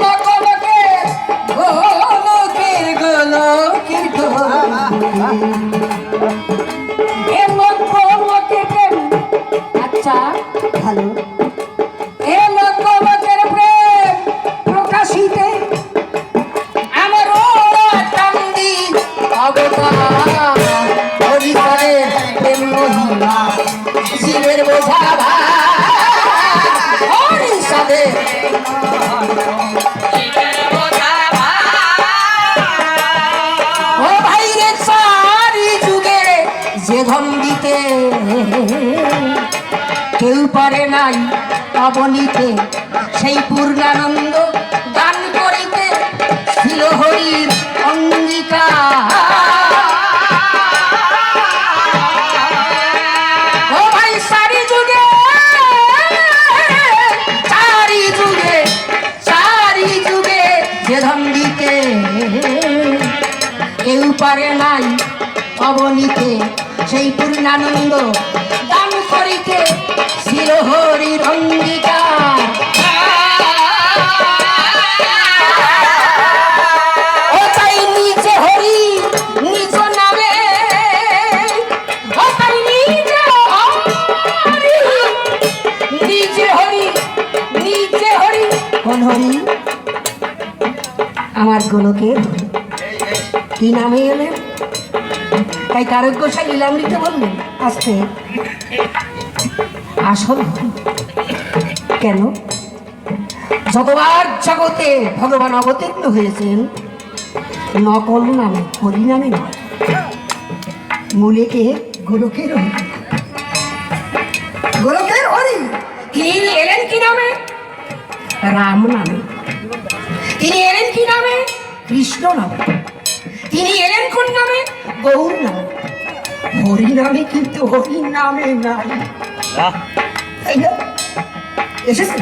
মকমকে গোলকের গোলকের পারে নাই অবনীতে সেই পূর্ণানন্দ দান করিতে ছিল হরির অঙ্গীকার। চারি যুগে চারি যুগে চারি যুগে যে ধন দিতে কেউ পারে নাই অবনীতে সেই পূর্ণানন্দ দান ছিল হরির অঙ্গীকার হরি আমার গোলকের কি নামে এলেন তাই তারক গোসাই লীলামৃত বললেন? আসতে। আসল। কেন? যতবার জগতে ভগবান অবতীর্ণ হয়েছেন। নকল নামে, হরি নামে নয়। মূলে কে গোলকের হরি। গোলকের হরি। তিনি এলেন কি নামে? রাম নামে। তিনি এলেন কি নামে? কৃষ্ণ নামে। তিনি এলেন কোন নামে? গৌর নামে। হরি নামে কিন্তু হরি নামে নাই? এসেছে?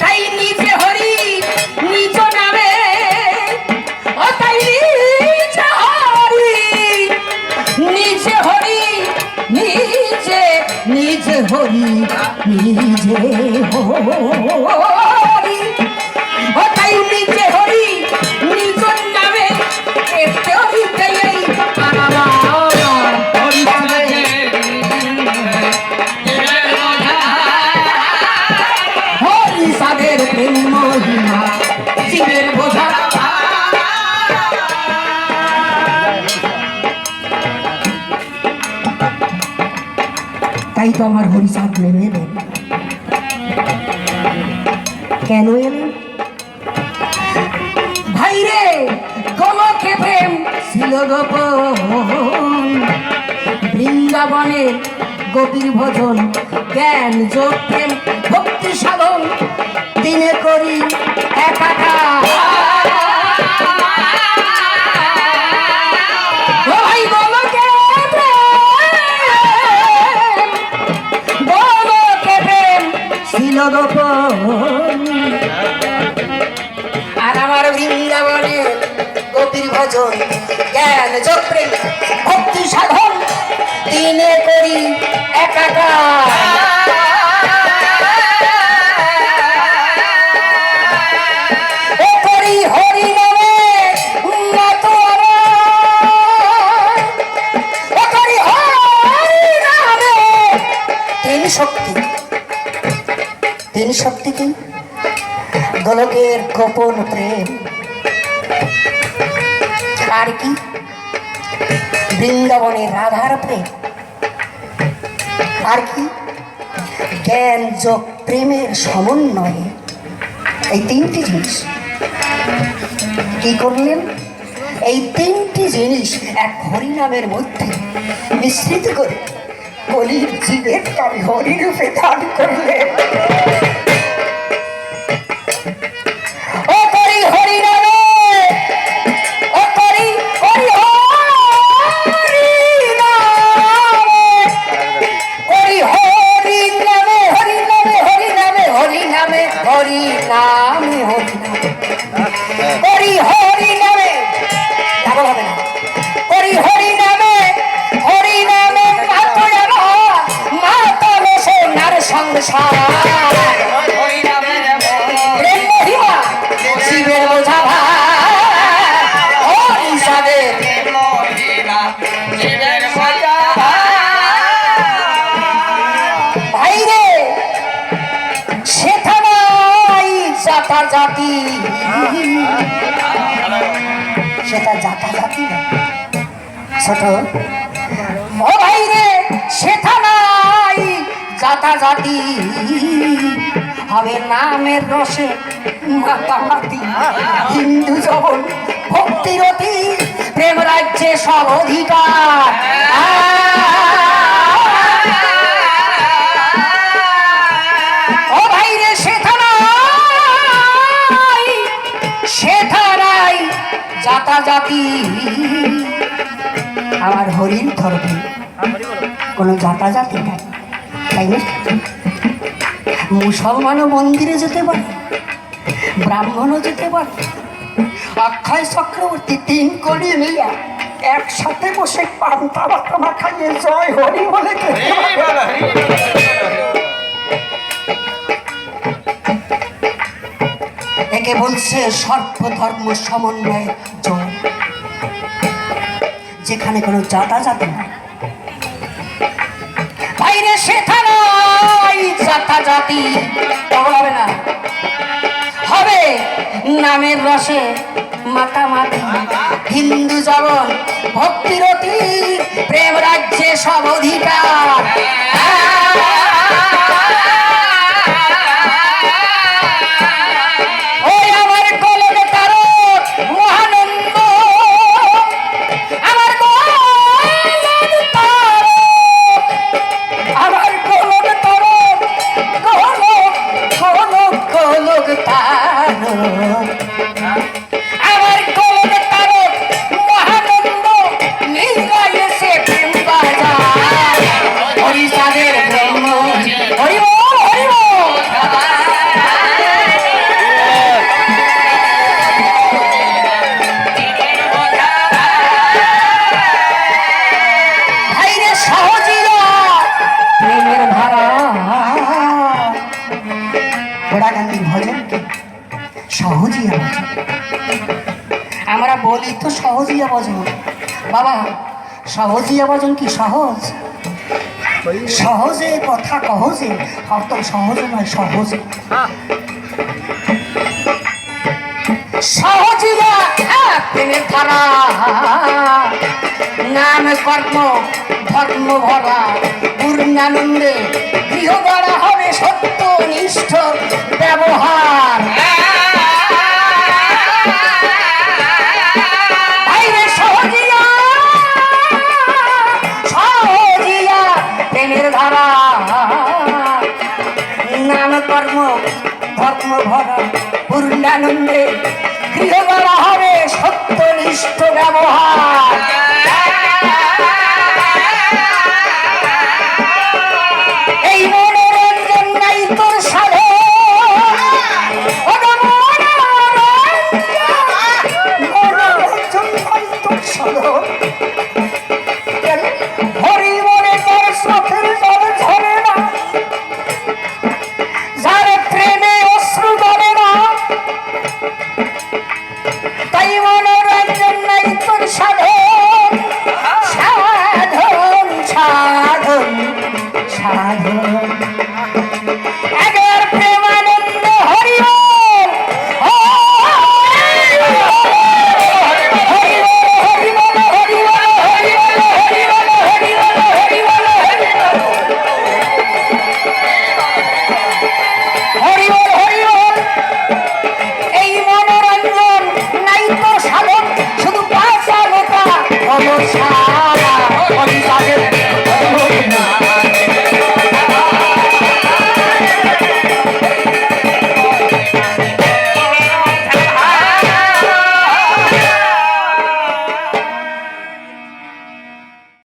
তাই নিজে হরি নিজ নামে তাই নিজে হরি নিজে হরি, নিজে নিজে হরি নিজে হরি। তাই তো আমার হরিচাঁদ নেমে এলেন কেন এলেন ভাই রে গমকে প্রেম ছিল গোপন? বৃন্দাবনের গোপীর ভজন, জ্ঞান, যোগ, প্রেম, ভক্তি সাধন, দিনে করি একাকার আর আমার বৃন্দাবনে গোপীর ভজন জ্ঞান প্রেম ভক্তি সাধন দিনে করি একাকার। শক্তি। তিন শক্তি কি গোলকের গোপন প্রেম। আর কি? বৃন্দাবনের রাধার প্রেম। আর কি? জ্ঞান যোগ প্রেমের সমন্বয়ে। এই তিনটি জিনিস। কি করলেন? এই তিনটি জিনিস এক হরিনামের মধ্যে মিশ্রিত করে কলির জীবের কামি হরিরূপে দান করলেন। জাতা জাতি। সেটা জাতা জাতি না। ছোট। সেটা নাই, জাতা জাতি। হবে নামের রসে মাতামাতি হিন্দু জবন ভক্তিরতি, প্রেম রাজ্যে সব অধিকার। জাতা জাতি আমার হরিণ ধর্মে কোনো জাতা জাতি নাই তাই না? মুসলমানও মন্দিরে যেতে পারে, ব্রাহ্মণও যেতে পারে। অক্ষয় চক্রবর্তী তিন কোটি মিয়া একসাথে বসে পান্তা বাতামা খাইয়ে জয় হরি বলে। একে বলছে সর্বধর্ম সমন্বয়ের জোর যেখানে কোনো জাতি নাই। বাইরে হবে না। হবে নামের রসে মাতামাতি, হিন্দু জগন ভক্তিরতি, প্রেম রাজ্যে সব অধিকার। ভজন আমরা বলি তো সহজিয়া ভজন বাবা সহজিয়া ভজন কি সহজ? সহজে কথা কহজে অত সহজে নয়, সহজে। সহজিয়া প্রেমের ধারা, নাম কর্ম, ধর্ম ভরা, পূর্ণানন্দে গৃহ হবে সত্য নিষ্ঠ ব্যবহার। কর্ম ধর্ম ভরা পূর্ণানন্দে গৃহ গড়া হবে সত্যনিষ্ঠ ব্যবহার।